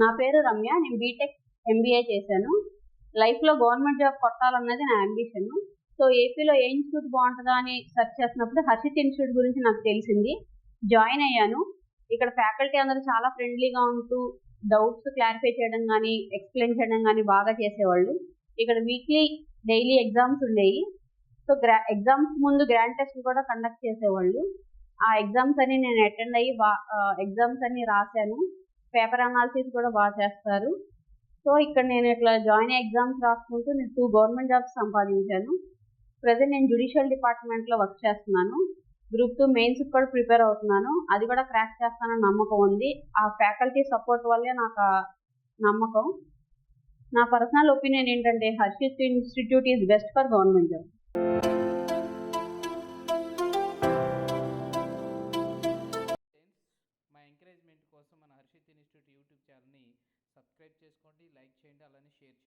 నా పేరు రమ్య నేను బీటెక్ ఎంబీఏ చేశాను. లైఫ్లో గవర్నమెంట్ జాబ్ కొట్టాలన్నది నా అంబిషన్ సో ఏపీలో ఏ ఇన్స్టిట్యూట్ బాగుంటుందా అని సెర్చ్ చేసినప్పుడు హర్షిత్ ఇన్స్టిట్యూట్ గురించి నాకు తెలిసింది. జాయిన్ అయ్యాను. ఇక్కడ ఫ్యాకల్టీ అందరూ చాలా ఫ్రెండ్లీగా ఉంటూ డౌట్స్ క్లారిఫై చేయడం కానీ ఎక్స్ప్లెయిన్ చేయడం కానీ బాగా చేసేవాళ్ళు. ఇక్కడ వీక్లీ డైలీ ఎగ్జామ్స్ ఉండేవి సో గ్రా ఎగ్జామ్స్ ముందు గ్రాండ్ టెస్ట్ కూడా కండక్ట్ చేసేవాళ్ళు. ఆ ఎగ్జామ్స్ అన్ని నేను అటెండ్ అయ్యి ఎగ్జామ్స్ అన్ని రాశాను. పేపర్ అనాలిసిస్ కూడా బాగా చేస్తారు. సో ఇక్కడ నేను ఇట్లా జాయిన్ ఎగ్జామ్స్ రాసుకుంటూ నేను టూ గవర్నమెంట్ జాబ్స్ సంపాదించాను. ప్రజెంట్ నేను జుడిషియల్ డిపార్ట్మెంట్లో వర్క్ చేస్తున్నాను. గ్రూప్ టూ మెయిన్స్ కూడా ప్రిపేర్ అవుతున్నాను. అది కూడా క్రాక్ చేస్తానని నమ్మకం ఉంది. ఆ ఫ్యాకల్టీ సపోర్ట్ వల్లే నాకు నమ్మకం. నా పర్సనల్ ఒపీనియన్ ఏంటంటే Harshit institute is best for government job. Content కోసం మన హర్షిత్ ఇన్స్టిట్యూట్ యూట్యూబ్ ఛానల్ని సబ్స్క్రైబ్ చేసుకోండి లైక్ చేయండి అలానే షేర్ చేయండి.